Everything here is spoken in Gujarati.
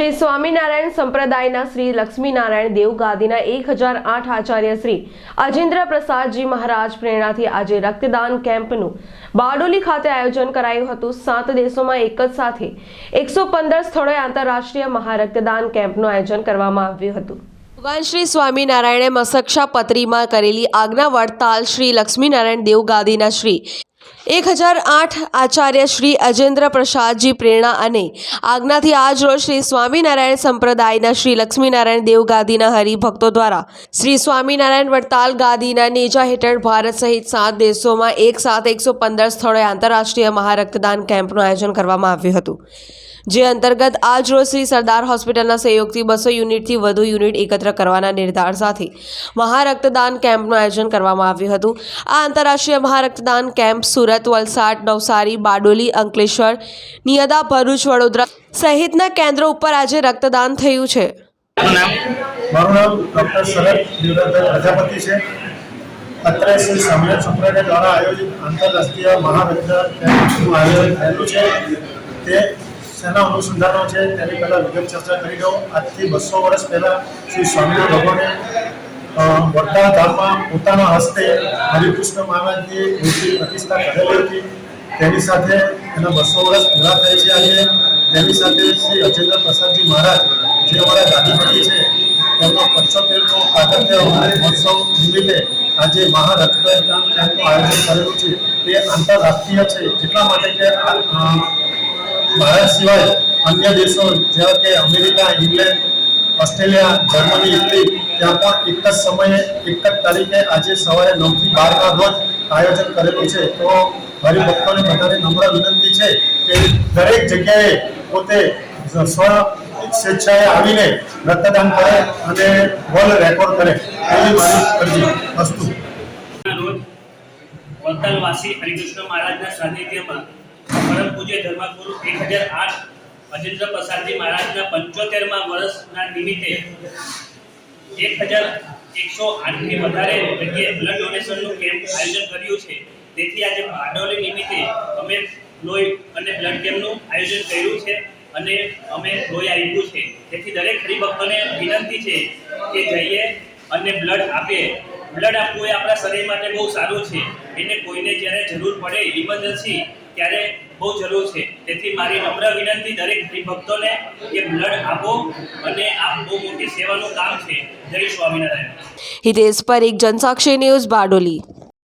શ્રી સ્વામિનારાયણ સંપ્રદાયના શ્રી લક્ષ્મીનારાયણ દેવ ગાદીના એક હજાર આઠ આચાર્ય શ્રી અજેન્દ્ર પ્રસાદજી મહારાજ પ્રેરણાથી આજે રક્તદાન કેમ્પનું બારડોલી ખાતે આયોજન કરાયું હતું. સાત દેશોમાં એક જ સાથે એકસો પંદર સ્થળોએ આંતરરાષ્ટ્રીય મહારક્તદાન કેમ્પનું આયોજન કરવામાં આવ્યું હતું. ભગવાન શ્રી સ્વામિનારાયણે મસક્ષા પત્રીમાં કરેલી આજ્ઞા વડતાલ શ્રી લક્ષ્મીનારાયણ દેવ ગાદીના શ્રી એક હજાર આઠ આચાર્ય શ્રી અજેન્દ્ર પ્રસાદજી પ્રેરણા અને આજ્ઞાથી આજ રોજ શ્રી સ્વામિનારાયણ સંપ્રદાયના શ્રી લક્ષ્મીનારાયણ દેવ ગાદીના હરિભક્તો દ્વારા શ્રી સ્વામિનારાયણ વડતાલ ગાદીના નેજા હેઠળ ભારત સહિત સાત દેશોમાં એક સાથ એકસો પંદર સ્થળોએ આંતરરાષ્ટ્રીય મહારક્તદાન કેમ્પનું આયોજન કરવામાં આવ્યું હતું. જે અંતર્ગત આજ રોજ શ્રી સરદાર હોસ્પિટલના સહયોગથી બસો યુનિટથી વધુ યુનિટ એકત્ર કરવાના નિર્ધાર સાથે મહારક્તદાન કેમ્પનું આયોજન કરવામાં આવ્યું હતું. આ આંતરરાષ્ટ્રીય મહારક્તદાન કેમ્પ સુરત વલસાડ નવસારી બારડોલી અંકલેશ્વર નિયદા ભરૂચ વડોદરા સહિતના કેન્દ્રો ઉપર આજે રક્તદાન થયું છે. મારું નામ ડૉક્ટર શરદ દેવરાજભાઈ પ્રજાપતિ છે. અત્રે શ્રી સ્વામિનારાયણ સંપ્રદાય દ્વારા આયોજિત આંતરરાષ્ટ્રીય મહારક્તદાન આયોજન થયેલું છે. તે શેના અનુસંધાનો છે. તેની પહેલાં વિગત ચર્ચા કરી દઉં. આજથી બસો વર્ષ પહેલાં શ્રી સ્વામિનારાયણ ભગવાને વડતાલ ધામમાં પોતાના હસ્તે હરિકૃષ્ણ મહારાજની મૂર્તિ પ્રતિષ્ઠા કરેલી હતી. તેની સાથે એના બસો વર્ષ પૂરા થાય છે આજે. તેની સાથે શ્રી અજેન્દ્ર પ્રસાદજી મહારાજ, જે અમારા ગાંધીપતિ છે, તેમનો પંચોતેરનો સ્વાતંત્ર્ય મહોત્સવ નિમિત્તે આજે મહારક્તદાન કેમ્પનું આયોજન કરેલું છે. તે આંતરરાષ્ટ્રીય છે, એટલા માટે કે ભારત સિવાય અન્ય દેશો, જેવા કે America, England Australia, Germany, Italy ત્યાં પણ એક જ સમયે, એક જ તારીખે આજે સવારે નવથી બારના રોજ આયોજન કરેલું છે. તો હરિભક્તોને બધાને નમ્ર વિનંતી છે કે દરેક જગ્યાએ પોતે સ્વ સ્વેચ્છાએ આવીને રક્તદાન કરે અને વર્લ્ડ રેકોર્ડ કરે એવી મારી અરજી વસ્તુ. રોજ હરિકૃષ્ણ મહારાજના સાનિધ્યમાં પરમ પૂજ્ય ધર્મગુરુ એક હજાર આઠ અજેન્દ્ર પ્રસાદજી મહારાજના પંચોતેરમાં વર્ષના નિમિત્તે એક હજાર એકસો આઠથી વધારે જગ્યાએ બ્લડ ડોનેશનનું કેમ્પ આયોજન કર્યું છે. તેથી આજે બારડોલી નિમિત્તે અમે લોહી અને બ્લડ કેમ્પનું આયોજન કર્યું છે અને અમે લોહી આપ્યું છે. તેથી દરેક હરિભક્તોને વિનંતી છે કે જઈએ અને બ્લડ આપીએ. બ્લડ આપવું એ આપણા શરીર માટે બહુ સારું છે. એને કોઈને જ્યારે જરૂર પડે ઇમરજન્સી ત્યારે બહુ જરૂર છે. તેથી મારી નમ્ર વિનંતી દરેક હરિભક્તોને કે બ્લડ આપો અને આ બહુ મોટી સેવાનું કામ છે. જય સ્વામિનારાયણ. હિતેશ પરીખ, જનસાક્ષી ન્યૂઝ બારડોલી.